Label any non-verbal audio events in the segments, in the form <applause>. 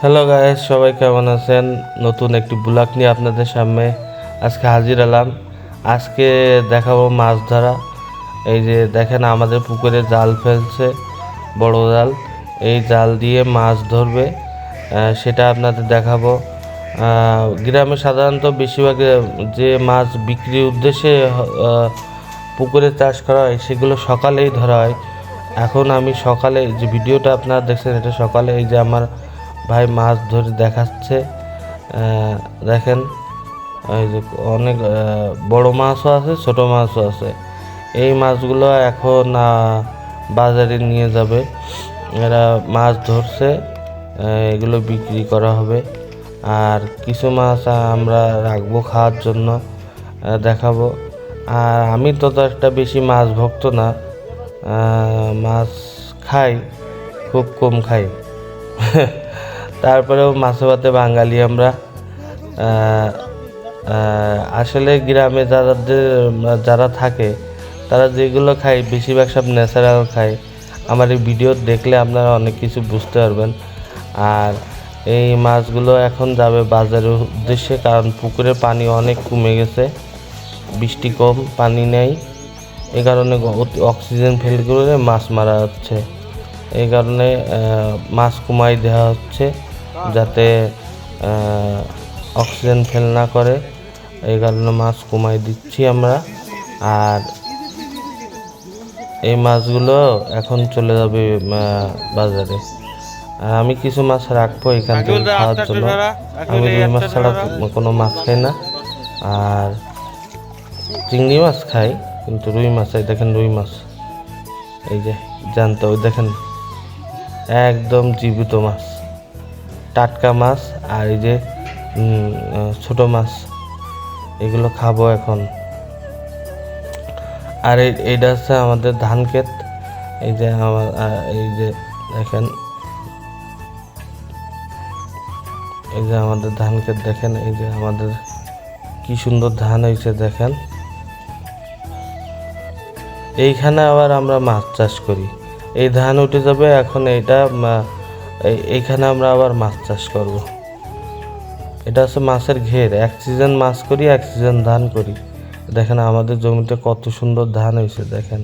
Hello guys সবাই কেমন আছেন? নতুন একটি ব্লগ নিয়ে আপনাদের সামনে আজকে হাজির হলাম। আজকে দেখাবো মাছ ধরা। এই যে দেখেন, আমাদের পুকুরে জাল ফেলছে, বড় জাল। এই জাল দিয়ে মাছ ধরবে। সেটা আপনাদের দেখাবো। গ্রামে সাধারণত বেশিরভাগ যে মাছ বিক্রির উদ্দেশ্যে পুকুরে চাষ করা হয়, সেগুলো সকালেই ধরা হয়। এখন আমি সকালে যে ভিডিওটা আপনারা দেখছেন, এটা সকালে এই যে আমার ভাই মাছ ধরে দেখাচ্ছে দেখেন, এই যে অনেক বড় মাছও আছে, ছোট মাছও আছে। এই মাছগুলো এখন বাজারে নিয়ে যাবে। এরা মাছ ধরছে এগুলো বিক্রি করা হবে। আর কিছু মাছ আমরা রাখব খাওয়ার জন্য দেখাবো। আর আমি তো তো একটা বেশি মাছ ভক্ত না মাছ খাই, খুব কম খাই। <laughs> তারপরেও মাছে ভাতে বাঙালি আমরা। আসলে গ্রামে যাদের, যারা থাকে, তারা যেগুলো খায়, বেশিরভাগ সব ন্যাচারাল খায়। আমার এই ভিডিও দেখলে আপনারা অনেক কিছু বুঝতে পারবেন। আর এই মাছগুলো এখন যাবে বাজারের উদ্দেশ্যে, কারণ পুকুরের পানি অনেক কমে গেছে। বৃষ্টি কম পানি নেই। এই কারণে অতি- অক্সিজেন ফেল করে মাছ মারা হচ্ছে। এই কারণে মাছ কমাই দেওয়া হচ্ছে যাতে অক্সিজেন ফেল না করে। এই কারণে মাছ কমাই দিচ্ছি আমরা। আর এই মাছগুলো এখন চলে যাবে বাজারে। আর আমি কিছু মাছ রাখব এখান থেকে খাওয়ার জন্য। আমি রুই মাছ ছাড়া কোনো মাছ খাই না। আর চিংড়ি মাছ খাই, কিন্তু রুই মাছ, এই দেখেন রুই মাছ। এই যে, জানতো, ওই দেখেন, একদম জীবিত মাছ। টাটকা মাছ আর এই যে ছোট মাছ, এগুলো খাব এখন। আর এই- এইটা হচ্ছে আমাদের ধান ক্ষেত। এই যে আমার এই যে দেখেন, এই যে আমাদের ধান ক্ষেত দেখেন, এই যে আমাদের কি সুন্দর ধান হয়েছে দেখেন। এইখানে আবার আমরা মাছ চাষ করি। এই ধান উঠে যাবে, এখন এই- এইখানে আমরা আবার মাছ চাষ করব। এটা হচ্ছে মাছের ঘের। এক সিজন মাছ করি, এক সিজন ধান করি। দেখেন আমাদের জমিতে কত সুন্দর ধান হয়েছে, দেখেন।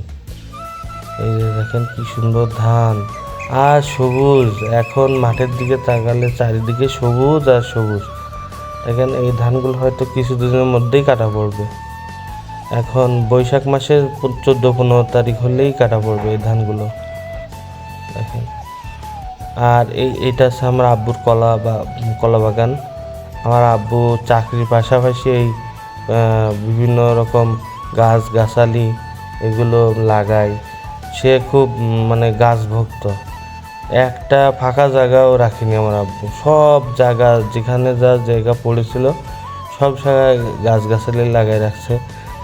এই যে দেখেন কি সুন্দর ধান। আর সবুজ, এখন মাঠের দিকে তাকালে চারিদিকে সবুজ আর সবুজ। দেখেন এই ধানগুলো হয়তো কিছু দিনের মধ্যেই কাটা পড়বে। এখন বৈশাখ মাসের চোদ্দ পনেরো তারিখ হলেই কাটা পড়বে এই ধানগুলো। আর এই এটা হচ্ছে আমার আব্বুর কলা বা কলা বাগান। আমার আব্বু চাকরির পাশাপাশি এই বিভিন্ন রকম গাছ, গাছালি এগুলো লাগায়। সে খুব মানে গাছ ভক্ত। একটা ফাঁকা জায়গাও রাখিনি আমার আব্বু। সব জায়গা, যেখানে যা জায়গা পড়েছিল, সব জায়গায় গাছগাছালি লাগাই রাখছে।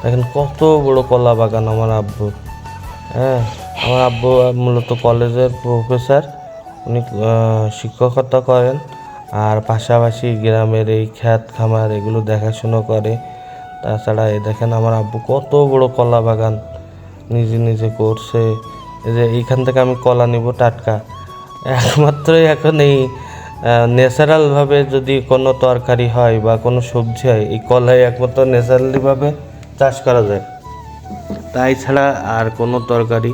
দেখেন কত বড় কলা বাগান আমার আব্বু। হ্যাঁ আমার আব্বু মূলত কলেজের প্রফেসর। উনি শিক্ষকতা করেন। আর পাশাপাশি গ্রামের এই খ্যাত খামার এগুলো দেখাশুনো করে। তাছাড়া এই দেখেন আমার আব্বু কত বড় কলা বাগান নিজে নিজে করছে। যে এইখান থেকে আমি কলা নিব টাটকা। একমাত্রই এখন এই ন্যাচারালভাবে যদি কোনো তরকারি হয় বা কোনো সবজি হয়, এই কলাই একমাত্র ন্যাচারালিভাবে চাষ করা যায়। তাই ছাড়া আর কোনো তরকারি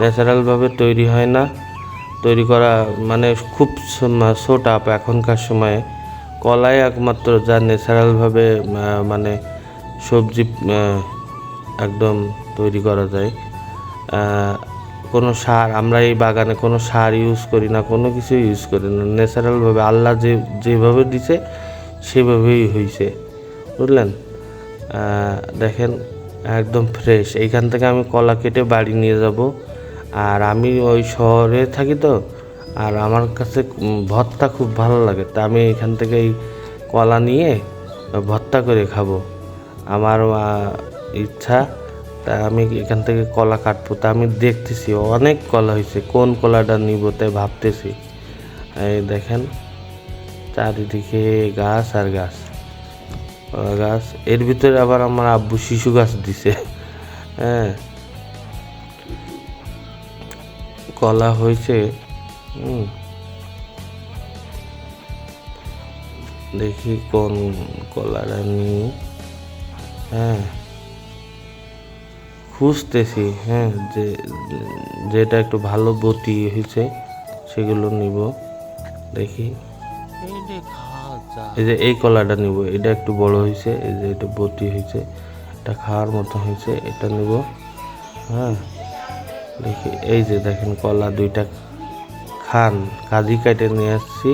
ন্যাচারালভাবে তৈরি হয় না। তৈরি করা মানে খুব শোট আপ এখনকার সময়ে। কলাই একমাত্র যা ন্যাচারালভাবে মানে সবজি একদম তৈরি করা যায়। কোনো সার, আমরা এই বাগানে কোনো সার ইউজ করি না, কোনো কিছু ইউজ করি না। ন্যাচারালভাবে আল্লাহ যে যেভাবে দিছে, সেভাবেই হয়েছে বুঝলেন? দেখেন, একদম ফ্রেশ এইখান থেকে আমি কলা কেটে বাড়ি নিয়ে যাব। আর আমি ওই শহরে থাকি তো, আর আমার কাছে ভর্তা খুব ভালো লাগে। তা আমি এখান থেকে এই কলা নিয়ে ভর্তা করে খাব। আমার ইচ্ছা, তা আমি এখান থেকে কলা কাটবো। তা আমি দেখতেছি, অনেক কলা হয়েছে। কোন কলাটা নিব তাই ভাবতেছি। এই দেখেন, চারিদিকে গাছ আর গাছ। গাছ। এর ভিতরে আবার আমার আব্বু শিশু গাছ দিছে। হ্যাঁ। কলা হয়েছে। হুম। দেখি কোন কলাটা নিই হ্যাঁ। খুঁজতেছি হ্যাঁ যে, যেটা একটু ভালো বটি হয়েছে, সেগুলো নিব। দেখি। এই যে এই কলাটা নিব এটা একটু বড় হয়েছে এই যে এটা বটি হয়েছে এটা খাওয়ার মতো হয়েছে এটা নিব হ্যাঁ। দেখি এই যে দেখেন কলা দুইটা খান কাজি কাটে নিয়ে আসছি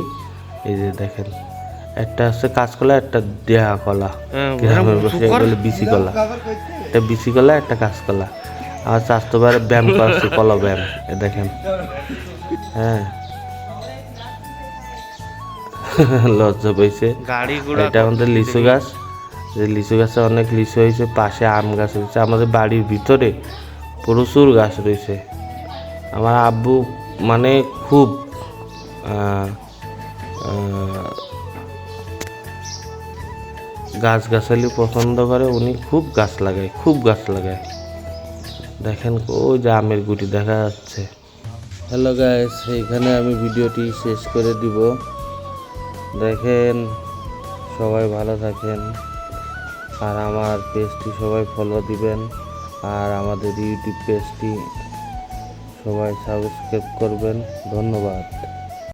এই যে দেখেন। একটা হচ্ছে কাঁচকলা একটা দেহা কলা বসে বলে বিচি কলা। একটা বিচি কলা একটা কাঁচকলা আমার স্বাস্থ্যবারে ব্যায়াম করছে কলা ব্যায়াম এ দেখেন। হ্যাঁ। <laughs> লজ্জা পাইছে। এটা আমাদের লিচু গাছ। যে লিচু গাছে অনেক লিচু হয়েছে পাশে আম গাছ হয়েছে। আমাদের বাড়ির ভিতরে প্রচুর গাছ রয়েছে। আমার আব্বু মানে খুব গাছ গাছালি পছন্দ করে উনি খুব গাছ লাগায় খুব গাছ লাগায়। দেখেন ওই যে আমের গুটি দেখা যাচ্ছে। হ্যালো গাইস এখানে আমি ভিডিওটি শেষ করে দিব। দেখেন, সবাই ভালো থাকেন। আর আমার পেজটি সবাই ফলো দিবেন। আর আমাদের ইউটিউব পেজটি সবাই সাবস্ক্রাইব করবেন। ধন্যবাদ।